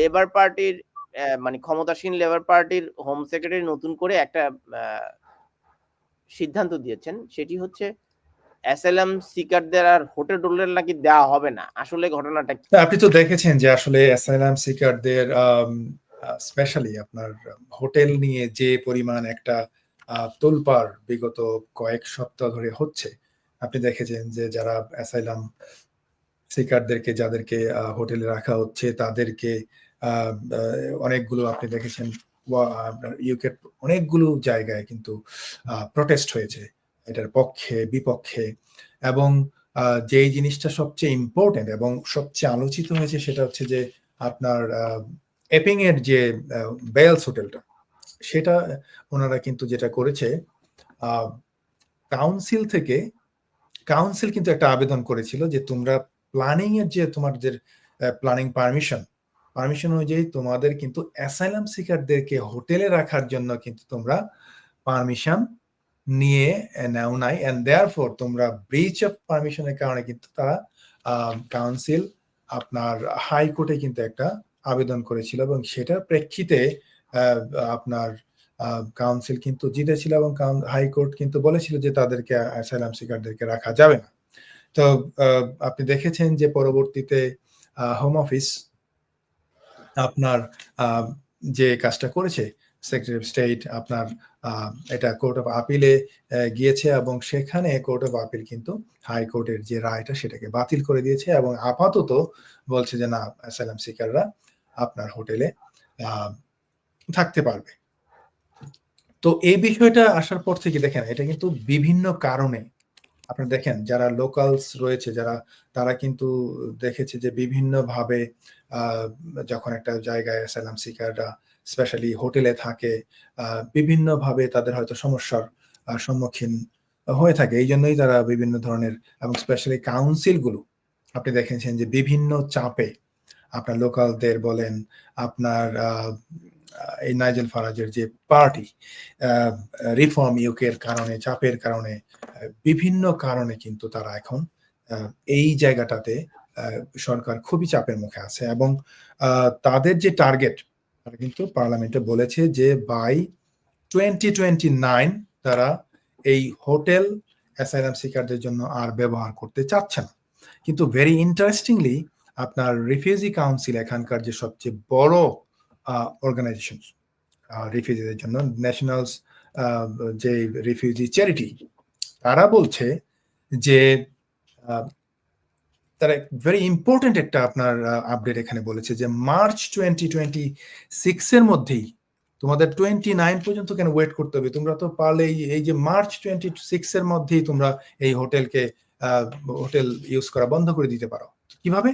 Labour পার্টির মানে ক্ষমতাসীন লেবার পার্টির হোম সেক্রেটারি নতুন করে একটা সিদ্ধান্ত দিয়েছেন। সেটি হচ্ছে অ্যাসাইলাম সিকারদের আর হোটেল টোটেল নাকি দেওয়া হবে না। আসলে ঘটনাটা আপনি তো দেখেছেন যে আসলে অ্যাসাইলাম সিকারদের স্পেশালি আপনার হোটেল নিয়ে যে পরিমাণ একটা আহ, তোলপাড় বিগত কয়েক সপ্তাহ ধরে হচ্ছে আপনি দেখেছেন যে যারা অ্যাসাইলাম সিকারদেরকে যাদেরকে হোটেলে রাখা হচ্ছে তাদেরকে অনেকগুলো আপনি দেখেছেন ইউকে অনেকগুলো জায়গায় কিন্তু প্রটেস্ট হয়েছে, এটার পক্ষে, বিপক্ষে, এবং যেই জিনিসটা সবচেয়ে ইম্পর্টেন্ট এবং সবচেয়ে আলোচিত হয়েছে সেটা হচ্ছে যে আপনার এপিং এর যে বেলস হোটেলটা সেটা ওনারা কিন্তু যেটা করেছে কাউন্সিল থেকে কাউন্সিল কিন্তু একটা আবেদন করেছিল যে তোমরা প্ল্যানিং এর যে তোমাদের প্ল্যানিং পারমিশন পারমিশন অনুযায়ী তোমাদের কিন্তু অ্যাসাইলাম সিকারদেরকে হোটেলে রাখার জন্য কিন্তু তোমরা পারমিশন নিয়ে নেও নাই। অ্যান্ড দেয়ার ফর তোমরা ব্রিচ অফ পারমিশনের কারণে কিন্তু তারা কাউন্সিল আপনার হাইকোর্টে কিন্তু একটা আবেদন করেছিল এবং সেটার প্রেক্ষিতে আপনার কাউন্সিল কিন্তু জিতেছিল এবং হাইকোর্ট কিন্তু বলেছিল যে তাদেরকে অ্যাসাইলাম সিকারদেরকে রাখা যাবে না। তো আপনি দেখেছেন যে পরবর্তীতে হোম অফিস আপনার যে কাজটা করেছে সেক্রেটারি অফ স্টেট আপনার এটা কোর্ট অফ আপিলে গিয়েছে এবং সেখানে কোর্ট অফ আপিল কিন্তু হাইকোর্টের যে রায়টা সেটাকে বাতিল করে দিয়েছে এবং আপাতত বলছে যে না অ্যাসাইলাম সিকাররা আপনার হোটেলে থাকতে পারবে। তো এই বিষয়টা আসার পর থেকে দেখেন, এটা কিন্তু বিভিন্ন কারণে আপনি দেখেন যারা লোকালস রয়েছে যারা তারা কিন্তু দেখেছে যে বিভিন্ন ভাবে যখন একটা জায়গায় অ্যাসাইলাম সিকাররা স্পেশালি হোটেলে থাকে আহ, বিভিন্ন ভাবে তাদের হয়তো সমস্যার সম্মুখীন হয়ে থাকে। এই জন্যই তারা বিভিন্ন ধরনের এবং স্পেশালি কাউন্সিলগুলো আপনি দেখেছেন যে বিভিন্ন চাপে আপনার লোকালদের বলেন আপনার এই নাইজেল ফারাজের যে পার্টি রিফর্ম ইউকের কারণে চাপের কারণে বিভিন্ন কারণে কিন্তু তারা এখন এই জায়গাটাতে সরকার খুবই চাপের মুখে আছে এবং তাদের যে টার্গেট তারা কিন্তু পার্লামেন্টে বলেছে যে বাই টোয়েন্টি টোয়েন্টি নাইন তারা এই হোটেল অ্যাসাইলাম সিকারদের জন্য আর ব্যবহার করতে চাচ্ছে না। কিন্তু ভেরি ইন্টারেস্টিংলি আপনার রিফিউজি কাউন্সিল এখানকার যে সবচেয়ে বড় অর্গানাইজেশন রিফিউজিদের জন্য ন্যাশনালস যে রিফিউজি চ্যারিটি তারা বলছে যে তারা ভেরি ইম্পর্টেন্ট একটা আপনার আপডেট এখানে বলেছে যে মার্চ টোয়েন্টি টোয়েন্টি সিক্স এর মধ্যেই তোমাদের টোয়েন্টি নাইন পর্যন্ত কেন ওয়েট করতে হবে? তোমরা তো পারলে এই যে মার্চ টোয়েন্টি সিক্স এর মধ্যেই তোমরা এই হোটেলকে হোটেল ইউজ করা বন্ধ করে দিতে পারো। কীভাবে?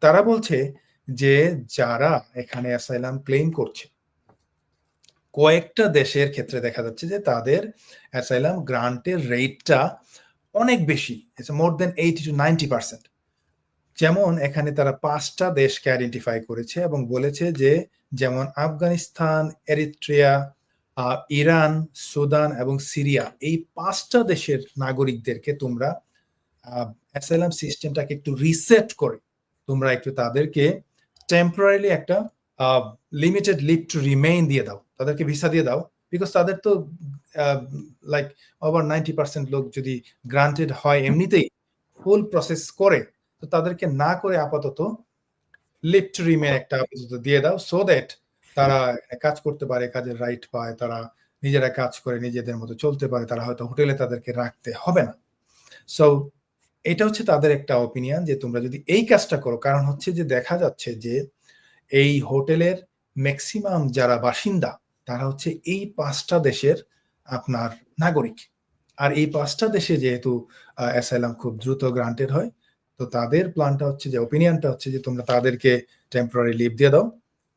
তারা বলছে যে, যারা এখানে অ্যাসাইলাম ক্লেম করছে কয়েকটা দেশের ক্ষেত্রে দেখা যাচ্ছে যে তাদের অ্যাসাইলাম গ্রান্টের রেটটা অনেক বেশি। More than eighty two ninety percent যেমন এখানে তারা পাঁচটা দেশকে আইডেন্টিফাই করেছে এবং বলেছে যে যেমন আফগানিস্তান এরিট্রিয়া আহ, ইরান সুদান এবং সিরিয়া এই পাঁচটা দেশের নাগরিকদেরকে তোমরা অ্যাসাইলাম সিস্টেমটাকে একটু রিসেট করে। তোমরা একটু তাদেরকে টেম্পোরারিলি একটা লিমিটেড লিভ টু রিমেইন দিয়ে দাও। তাদেরকে ভিসা দিয়ে দাও বিকজ তাদের তো লাইক ওভার নাইনটি পার্সেন্ট লোক যদি গ্রান্টেড হয় এমনিতেই ফুল প্রসেস করে, তো তাদেরকে না করে আপাতত লিভ রিমের একটা আপাতত দিয়ে দাও সো দ্যাট তারা কাজ করতে পারে, কাজের রাইট পায়, তারা নিজেরা কাজ করে, নিজেদের মতো চলতে পারে, তারা হয়তো হোটেলে তাদেরকে রাখতে হবে না। সো এটা হচ্ছে তাদের একটা অপিনিয়ন যে তোমরা যদি এই কাজটা করো, কারণ হচ্ছে যে দেখা যাচ্ছে যে এই হোটেলের ম্যাক্সিমাম যারা বাসিন্দা তারা হচ্ছে এই পাঁচটা দেশের আপনার নাগরিক। আর এই পাঁচটা দেশে যেহেতু অ্যাসাইলাম খুব দ্রুত গ্রান্টেড হয়, তো তাদের প্ল্যানটা হচ্ছে যে অপিনিয়নটা হচ্ছে যে, তোমরা তাদেরকে টেম্পোরারি লিভ দিয়ে দাও।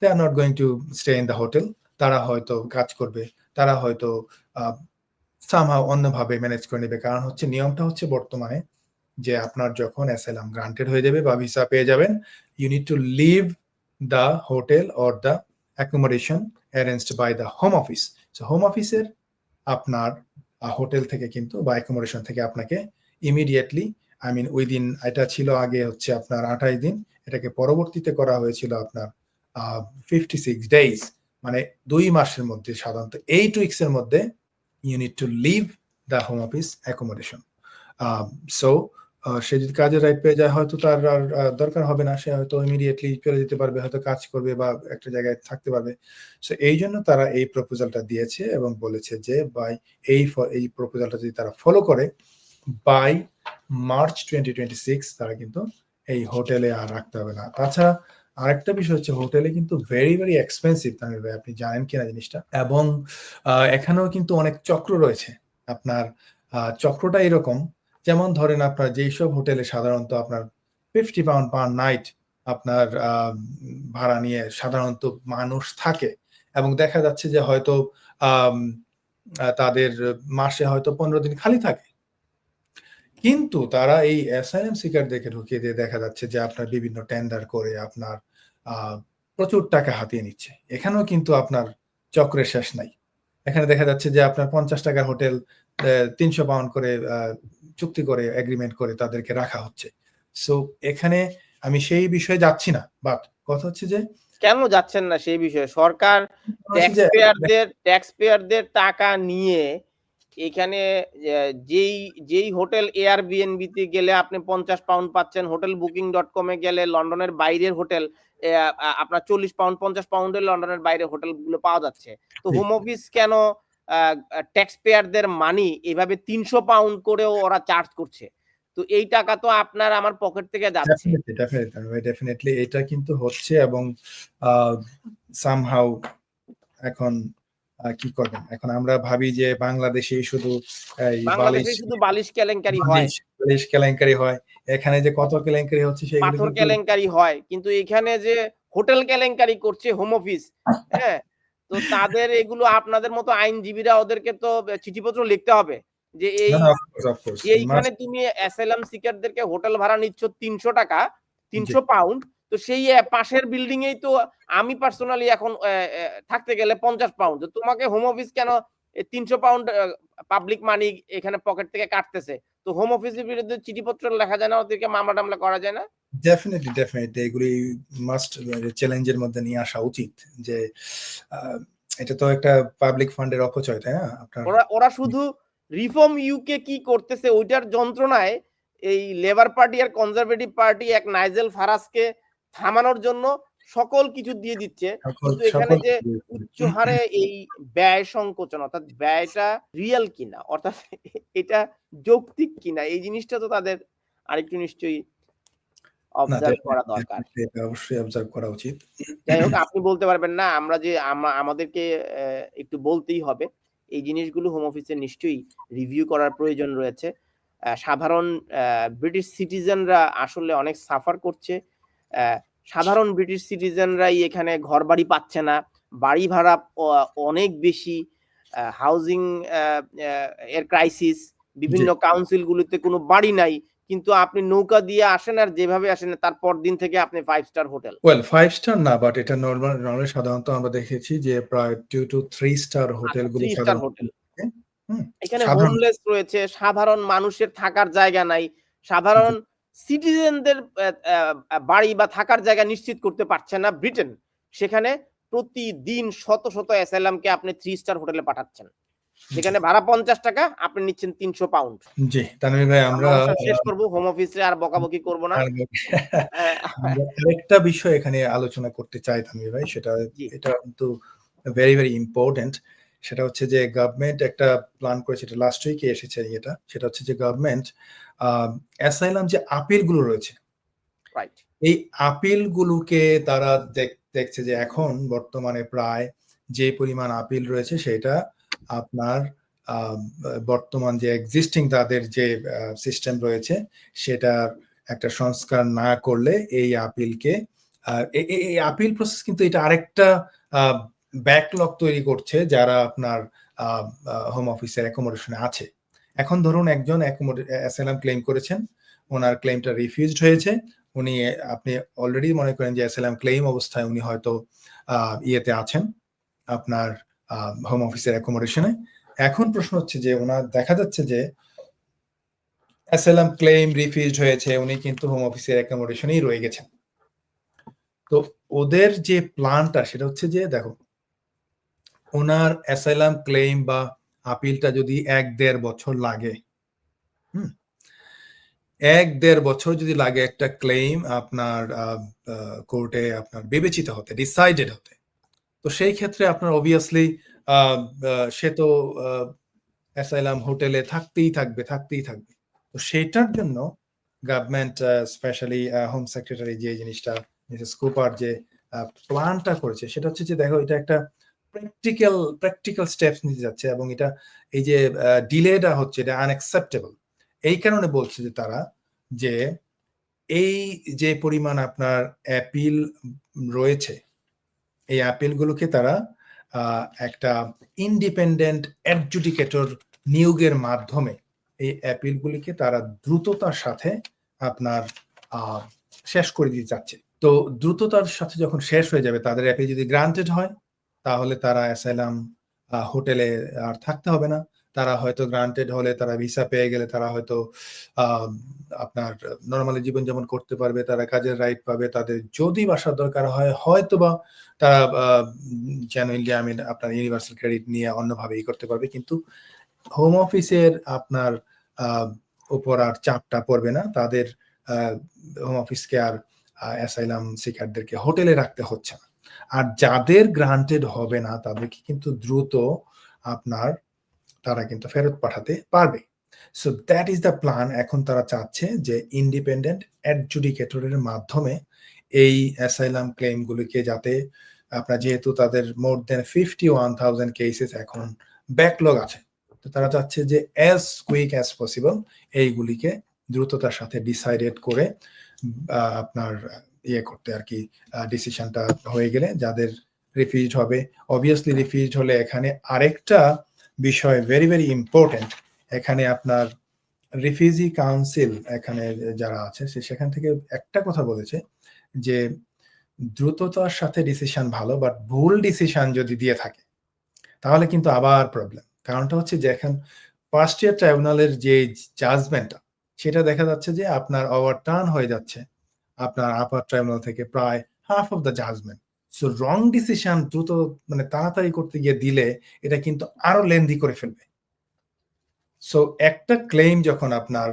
They are not going to stay in the hotel তারা হয়তো কাজ করবে। তারা হয়তো সামহাও অন্যভাবে ম্যানেজ করে নেবে। কারণ হচ্ছে নিয়মটা হচ্ছে বর্তমানে যে, আপনার যখন অ্যাসাইলাম গ্রান্টেড হয়ে যাবে বা ভিসা পেয়ে যাবেন you need to leave the hotel or the accommodation arranged by the Home Office so Home অফিসের আপনার হোটেল থেকে কিন্তু বা অ্যাকোমোডেশন থেকে আপনাকে ইমিডিয়েটলি আই মিন উইদিন এটা ছিল আগে হচ্ছে আপনার আঠাশ দিন, এটাকে পরবর্তীতে করা হয়েছিল আপনার ফিফটি সিক্স ডেজ মানে দুই মাসের মধ্যে সাধারণত এইট উইক্স এর মধ্যে you need to leave the Home Office accommodation so সে যদি কাজের রাইট পেয়ে যায়, হয়তো তার আর দরকার হবে না। সে হয়তো ইমিডিয়েটলি চলে যেতে পারবে, হয়তো কাজ করবে বা একটা জায়গায় থাকতে পারবে। সো এই জন্য তারা এই প্রপোজালটা দিয়েছে এবং বলেছে যে বাই এই এই প্রপোজালটা যদি তারা ফলো করে by March twenty twenty six তারা কিন্তু এই হোটেলে আর রাখতে হবে না। তাছাড়া আরেকটা বিষয় হচ্ছে, হোটেলে কিন্তু ভেরি ভেরি এক্সপেন্সিভ তামিল ভাই, আপনি জানেন কিনা জিনিসটা? এবং এখানেও কিন্তু অনেক চক্র রয়েছে। আপনার চক্রটা এরকম যেমন ধরেন আপনার যেই সব হোটেলে সাধারণত আপনার ফিফটি পাউন্ড পার নাইট আপনার ভাড়া নিয়ে সাধারণত মানুষ থাকে এবং দেখা যাচ্ছে যে হয়তো তাদের মাসে হয়তো পনেরো দিন খালি থাকে। কিন্তু তারা এই অ্যাসাইলাম সিকারদেরকে ঢুকিয়ে দিয়ে দেখা যাচ্ছে যে আপনার বিভিন্ন টেন্ডার করে আপনার প্রচুর টাকা হাতিয়ে নিচ্ছে। এখানেও কিন্তু আপনার চক্রের শেষ নাই। এখানে দেখা যাচ্ছে যে আপনার পঞ্চাশ টাকার হোটেল তিনশো পাউন্ড করে চুক্তি করে এগ্রিমেন্ট করে তাদেরকে রাখা হচ্ছে। সো এখানে আমি সেই বিষয়ে যাচ্ছি না বাট কথা হচ্ছে যে কেন যাচ্ছেন না সেই বিষয়ে? সরকার ট্যাক্স পেয়ারদের ট্যাক্স পেয়ারদের টাকা নিয়ে এখানে যেই যেই হোটেল এয়ার বিএনবিতে গেলে আপনি পঞ্চাশ পাউন্ড পাচ্ছেন হোটেল বুকিং ডট কমে গেলে লন্ডনের বাইরের হোটেল আপনার চল্লিশ পাউন্ড পঞ্চাশ পাউন্ডের লন্ডনের বাইরে হোটেলগুলো পাওয়া যাচ্ছে। তো হোম অফিস কেন ট্যাক্স পেয়ারদের মানি এভাবে তিনশো পাউন্ড করেও ওরা চার্জ করছে? তো এই টাকা তো আপনার আমার পকেট থেকে যাচ্ছে। ডেফিনেটলি এটা কিন্তু হচ্ছে এবং সামহাউ এখন কি করবেন এখন আমরা ভাবি যে বাংলাদেশেই শুধু বাংলাদেশে শুধু বালিশ কেলেঙ্কারি হয়। বালিশ কেলেঙ্কারি হয়। এখানে যে কত কেলেঙ্কারি হচ্ছে সেগুলো পাথর কেলেঙ্কারি হয়। কিন্তু এখানে যে হোটেল কেলেঙ্কারি করছে হোম অফিস হ্যাঁ? তো তাদের এগুলো আপনাদের মতো আইনজীবীরা ওদেরকে তো চিঠিপত্র লিখতে হবে যে এই. এইখানে তুমি অ্যাসাইলাম সিকারদেরকে হোটেল ভাড়া নিচ্ছ তিনশো টাকা তিনশো পাউন্ড তো সেই পাশের বিল্ডিং এই তো আমি পার্সোনালি এখন থাকতে গেলে পঞ্চাশ পাউন্ড তো তোমাকে হোম অফিস কেন তিনশো পাউন্ড পাবলিক মানি এখানে পকেট থেকে কাটতেছে? তো হোম অফিসের বিরুদ্ধে চিঠিপত্র লেখা যায় না ওদেরকে মামলা টামলা করা যায় না? ডেফিনেটলি ডেফিনেটলি এগুলি মাস্ট চ্যালেঞ্জের মধ্যে নিয়ে আসা উচিত যে এটা তো একটা পাবলিক ফান্ডের অপচয় তাই না? আপনার ওরা ওরা শুধু রিফর্ম ইউকে কি করতেছে ওইটার যন্ত্রণায় এই লেবার পার্টি আর কনজারভেটিভ পার্টি এক নাইজেল ফারাজকে থামানোর জন্য সকল কিছু দিয়ে দিচ্ছে। কিন্তু এখানে যে উচ্চ হারে এই ব্যয় সংকোচন অর্থাৎ ব্যয়টা রিয়েল কিনা অর্থাৎ এটা যৌক্তিক কিনা এই জিনিসটা তো তাদের আরেকটু নিশ্চয়ই অবজার্ভ করা দরকার। এটা অবশ্যই অবজার্ভ করা উচিত। যাই হোক আপনি বলতে পারবেন না আমরা যে আমা- আমাদেরকে একটু বলতেই হবে এই জিনিসগুলো হোম অফিসে নিশ্চয়ই রিভিউ করার প্রয়োজন রয়েছে। আহ, সাধারণ ব্রিটিশ সিটিজেনরা আসলে অনেক সাফার করছে। সাধারণ ব্রিটিশ সিটিজেনরাই এখানে ঘর বাড়ি পাচ্ছে না বাড়ি ভাড়া অনেক বেশি হাউজিং এর ক্রাইসিস বিভিন্ন কাউন্সিলগুলোতে কোনো বাড়ি নাই কিন্তু আপনি নৌকা দিয়ে আসেন আর যেভাবে আসেন তারপর দিন থেকে আপনি five star hotel well five star না বাট এটা নর্মাল নর্মালি সাধারণত আমরা দেখেছি যে প্রায় two to three star hotel hmm, এখানে হোমলেস রয়েছে সাধারণ মানুষের থাকার জায়গা নাই সাধারণ সিটিজেনদের বাড়ি বা থাকার জায়গা নিশ্চিত করতে পারছে না ব্রিটেন। সেখানে প্রতিদিন শত শত অ্যাসাইলামকে আপনি থ্রি স্টার হোটেলে পাঠাচ্ছেন। যেখানে ভাড়া পঞ্চাশ টাকা আপনি নিচ্ছেন তিনশো পাউন্ড জি তানভীর ভাই আমরা শেষ করব হোম অফিসে আর বকাবকি করব না। আর আরেকটা বিষয় এখানে আলোচনা করতে চাই তানভীর ভাই সেটা। এটা কিন্তু ভেরি ভেরি ইম্পর্টেন্ট সেটা হচ্ছে যে গভর্নমেন্ট একটা প্ল্যান করেছে এটা লাস্ট উইকে এসেছে এটা সেটা হচ্ছে যে গভর্নমেন্ট অ্যাসাইলাম যে আপিলগুলো রয়েছে এই আপিল গুলোকে তারা দেখ- দেখছে যে এখন বর্তমানে প্রায় যে পরিমাণ আপিল রয়েছে সেটা আপনার আহ, বর্তমান যে এক্সিস্টিং তাদের যে সিস্টেম রয়েছে সেটার একটা সংস্কার না করলে এই আপিলকে এই আপিল প্রসেস কিন্তু এটা আরেকটা ব্যাকলগ তৈরি করছে যারা আপনার হোম অফিসের অ্যাকোমোডেশনে আছে। এখন ধরুন একজন অ্যাসাইলাম ক্লেম করেছেন, ওনার ক্লেমটা রিফিউজড হয়েছে, উনি, আপনি অলরেডি মনে করেন যে অ্যাসাইলাম ক্লেম অবস্থায় উনি হয়তো ইয়েতে আছেন, আপনার হোম অফিসের অ্যাকোমোডেশনে এখন প্রশ্ন হচ্ছে যে ওনার, দেখা যাচ্ছে যে অ্যাসাইলাম ক্লেম রিফিউজড হয়েছে, উনি কিন্তু হোম অফিসের অ্যাকোমোডেশনেই রয়ে গেছেন। তো ওদের যে প্ল্যানটা সেটা হচ্ছে যে, দেখো ওনার অ্যাসাইলাম ক্লেম বা আপিলটা যদি এক দেড় বছর লাগে এক দেড় বছর যদি লাগে একটা ক্লেম আপনার কোর্টে আপনার বিবেচিত হতে, ডিসাইডেড হতে, তো সেই ক্ষেত্রে আপনার অবভিয়াসলি সে তো অ্যাসাইলাম হোটেলে থাকতেই থাকবে থাকতেই থাকবে। তো সেটার জন্য গভর্নমেন্ট স্পেশালি হোম সেক্রেটারি যে জিনিসটা মিসেস কুপার যে প্ল্যানটা করেছে, সেটা হচ্ছে যে দেখো এটা একটা প্র্যাকটিক্যাল প্র্যাকটিক্যাল স্টেপস নিতে যাচ্ছে এবং এটা, এই যে ডিলেটা হচ্ছে, এটা আনএক্সেপ্টেবল এই কারণে বলছে যে তারা যে, এই যে পরিমাণ আপনার অ্যাপিল রয়েছে, এই অ্যাপিলগুলোকে তারা একটা ইন্ডিপেন্ডেন্ট অ্যাডজুডিকেটর নিয়োগের মাধ্যমে এই অ্যাপিলগুলিকে তারা দ্রুততার সাথে আপনার শেষ করে দিতে চাচ্ছে। তো দ্রুততার সাথে যখন শেষ হয়ে যাবে, তাদের অ্যাপিল যদি গ্রান্টেড হয় তাহলে তারা অ্যাসাইলাম হোটেলে আর থাকতে হবে না। তারা হয়তো গ্রান্টেড হলে তারা ভিসা পেয়ে গেলে তারা হয়তো আপনার নর্মালি জীবনযাপন করতে পারবে, তারা কাজের রাইট পাবে। তাদের যদি বাসার দরকার হয় হয়তো বা তারা যেন ইন্ডিয়া, আমি আপনার ইউনিভার্সাল ক্রেডিট নিয়ে অন্যভাবে ই করতে পারবে। কিন্তু হোম অফিসের আপনার উপর আর চাপটা পড়বে না। তাদের হোম অফিসকে আর অ্যাসাইলাম শিকারদেরকে হোটেলে রাখতে হচ্ছে না। আর যাদের গ্রান্টেড হবে না, তাদেরকে কিন্তু দ্রুত আপনার তারা কিন্তু ফেরত পাঠাতে পারবে। So that is the plan এখন তারা চাচ্ছে যে ইন্ডিপেন্ডেন্ট অ্যাডজুডিকেটরের মাধ্যমে এই অ্যাসাইলাম ক্লেমগুলিকে যাতে আপনার যেহেতু তাদের more than fifty one thousand cases এখন ব্যাকলগ আছে, তো তারা চাচ্ছে যে অ্যাজ কুইক অ্যাজ পসিবল এইগুলিকে দ্রুততার সাথে ডিসাইডেড করে আপনার ইয়ে করতে আর কি ডিসিশনটা হয়ে গেলে যাদের রিফিউজ হবে। অবভিয়াসলি রিফিউজ হলে এখানে আরেকটা বিষয় ভেরি ভেরি ইম্পর্টেন্ট এখানে আপনার রিফিউজি কাউন্সিল এখানে যারা আছে, সে সেখান থেকে একটা কথা বলেছে যে, দ্রুততার সাথে ডিসিশন ভালো বাট ভুল ডিসিশন যদি দিয়ে থাকে, তাহলে কিন্তু আবার প্রবলেম কারণটা হচ্ছে যে, এখন ফার্স্ট ইয়ার ট্রাইব্যুনালের যে জাজমেন্টটা সেটা দেখা যাচ্ছে যে আপনার ওভারটার্ন হয়ে যাচ্ছে। আপনার আপার ট্রাইব্যুনাল থেকে প্রায় half of the judgement so wrong decision দ্রুত মানে তাড়াতাড়ি করতে গিয়ে দিলে এটা কিন্তু আরও লেন্দি করে ফেলবে। সো একটা ক্লেম যখন আপনার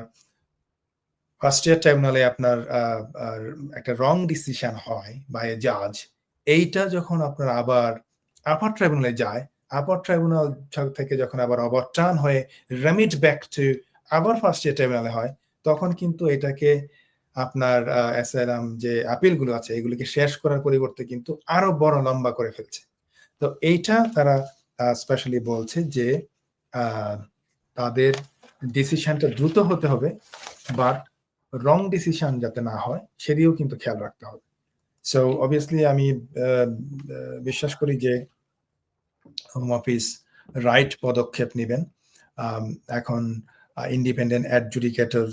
ফার্স্ট ইয়ার ট্রাইব্যুনালে আপনার একটা রং ডিসিশন হয় বা এ জাজ এইটা যখন আপনার আবার আপার ট্রাইব্যুনালে যায় আপার ট্রাইব্যুনাল থেকে যখন আবার ওভারটার্ন হয়ে রেমিট ব্যাক টু আবার ফার্স্ট ইয়ার ট্রাইব্যুনালে হয়, তখন কিন্তু এটাকে আপনার অ্যাসাইলাম যে আপিলগুলো আছে, এগুলিকে শেষ করার পরিবর্তে কিন্তু আরও বড় লম্বা করে ফেলছে। তো এইটা তারা স্পেশালি বলছে যে তাদের ডিসিশনটা দ্রুত হতে হবে বাট রং ডিসিশন যাতে না হয়, সেদিকেও কিন্তু খেয়াল রাখতে হবে। সো অবভিয়াসলি আমি বিশ্বাস করি যে হোম অফিস রাইট পদক্ষেপ নেবেন। এখন ইন্ডিপেন্ডেন্ট অ্যাডজুডিকেটর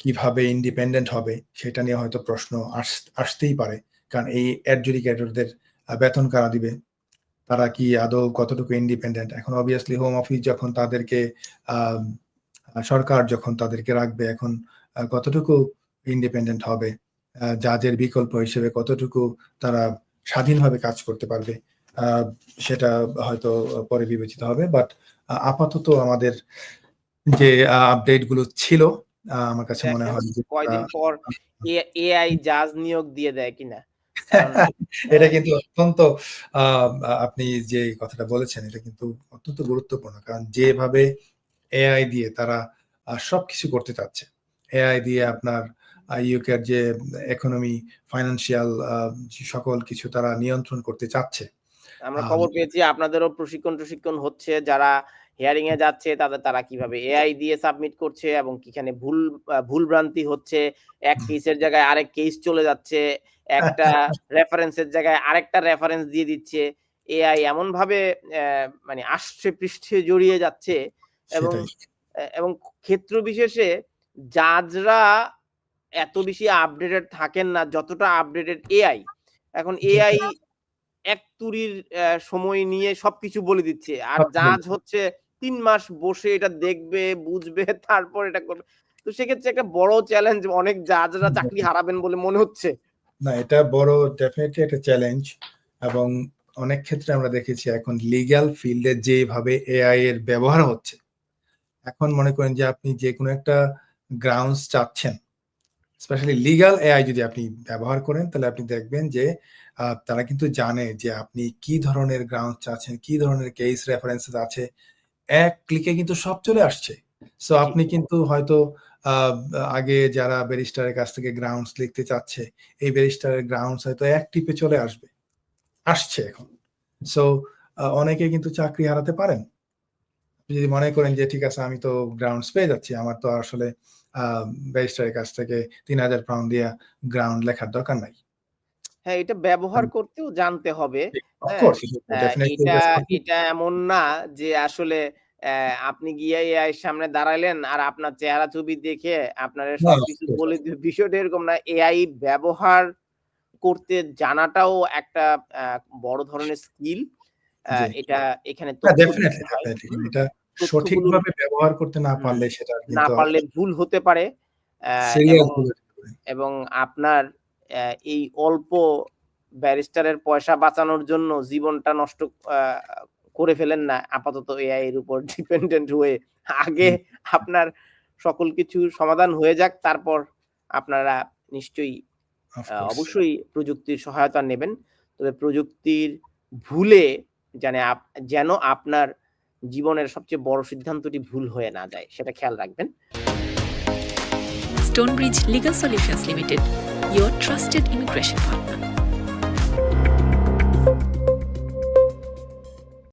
কীভাবে ইন্ডিপেন্ডেন্ট হবে সেটা নিয়ে হয়তো প্রশ্ন আস, আসতেই পারে। কারণ এই অ্যাডজুডিকেটরদের বেতন কারা দিবে? তারা কি আদৌ কতটুকু ইন্ডিপেন্ডেন্ট এখন অবভিয়াসলি হোম অফিস যখন তাদেরকে সরকার যখন তাদেরকে রাখবে, এখন কতটুকু ইন্ডিপেন্ডেন্ট হবে? জাজের বিকল্প হিসেবে কতটুকু তারা স্বাধীনভাবে কাজ করতে পারবে সেটা হয়তো পরে বিবেচিত হবে। বাট আপাতত আমাদের যে আপডেটগুলো ছিল আমার কাছে মনে হয় যে কয়দিন পর এআই জাজ নিয়োগ দিয়ে দেয় কিনা? এটা কিন্তু অত্যন্ত আপনি যে কথাটা বলেছেন এটা কিন্তু অত্যন্ত গুরুত্বপূর্ণ। কারণ যেভাবে এআই দিয়ে তারা সবকিছু করতে চাচ্ছে এআই দিয়ে আপনার ইউকের যে ইকোনমি ফাইন্যান্সিয়াল সকল কিছু তারা নিয়ন্ত্রণ করতে চাচ্ছে। আমরা খবর পেয়েছি আপনাদেরও প্রশিক্ষণ প্রশিক্ষণ হচ্ছে যারা হিয়ারিং এ যাচ্ছে তাদের তারা কীভাবে এআই দিয়ে সাবমিট করছে এবং কিখানে ভুল ভুল ভ্রান্তি হচ্ছে। এক কেসের জায়গায় আরেক কেস চলে যাচ্ছে। একটা রেফারেন্সের জায়গায় আরেকটা রেফারেন্স দিয়ে দিচ্ছে। এআই এমন ভাবে মানে আষ্টে পৃষ্ঠে জড়িয়ে যাচ্ছে এবং এবং ক্ষেত্র বিশেষে জাজরা এত বেশি আপডেটেড থাকেন না যতটা আপডেটেড এআই এখন এআই এক তুরির সময় নিয়ে সবকিছু বলে দিচ্ছে। আর জাজ হচ্ছে তিন মাস বসে এটা দেখবে বুঝবে তারপর এটা করবে। তো সেক্ষেত্রে একটা বড় চ্যালেঞ্জ অনেক জাজরা চাকরি হারাবেন বলে মনে হচ্ছে। না এটা বড় ডেফিনেটলি একটা চ্যালেঞ্জ এবং অনেক ক্ষেত্রে আমরা দেখেছি এখন লিগ্যাল ফিল্ডে যেভাবে এআই এর ব্যবহার হচ্ছে। এখন মনে করেন যে আপনি যে কোনো একটা গ্রাউন্ডস চাচ্ছেন স্পেশালি লিগ্যাল এআই যদি আপনি ব্যবহার করেন তাহলে আপনি দেখবেন যে তারা কিন্তু জানে যে আপনি কি ধরনের গ্রাউন্ড চাচ্ছেন কি ধরনের কেস রেফারেন্সেস আছে। এক ক্লিকে কিন্তু সব চলে আসছে। সো আপনি কিন্তু হয়তো আগে যারা ব্যারিস্টারের কাছ থেকে গ্রাউন্ডস লিখতে চাচ্ছে এই ব্যারিস্টারের গ্রাউন্ডস হয়তো এক টিপে চলে আসবে। আসছে এখন। সো অনেকে কিন্তু চাকরি হারাতে পারেন। যদি মনে করেন যে ঠিক আছে আমি তো গ্রাউন্ডস পেয়ে যাচ্ছি আমার তো আসলে ব্যারিস্টারের কাছ থেকে তিন হাজার পাউন্ড দিয়ে গ্রাউন্ড লেখার দরকার নাই। হ্যাঁ এটা ব্যবহার করতেও জানতে হবে। হ্যাঁ, এটা এটা এমন না যে আসলে আপনি গিয়ে এআই সামনে দাঁড়াইলেন আর আপনার চেহারা ছবি দেখে আপনার সবকিছু বলে বিষয়টা এরকম না এআই ব্যবহার করতে জানাটাও একটা বড় ধরনের স্কিল। এটা এখানে এটা সঠিকভাবে ব্যবহার করতে না পারলে সেটা না পারলে ভুল হতে পারে। আহ, এবং আপনার এই অল্প ব্যারিস্টারের পয়সা বাঁচানোর জন্য জীবনটা নষ্ট আহ, করে ফেলেন না। আপাতত এআই এর উপর ডিপেন্ডেন্ট হয়ে আগে আপনার সকল কিছু সমাধান হয়ে যাক তারপর আপনারা নিশ্চয়ই অবশ্যই প্রযুক্তির সহায়তা নেবেন। তবে প্রযুক্তির ভুলে জানে আপ- যেন আপনার জীবনের সবচেয়ে বড় সিদ্ধান্তটি ভুল হয়ে না যায় সেটা খেয়াল রাখবেন। Stonebridge Legal Solutions Limited, your trusted immigration partner.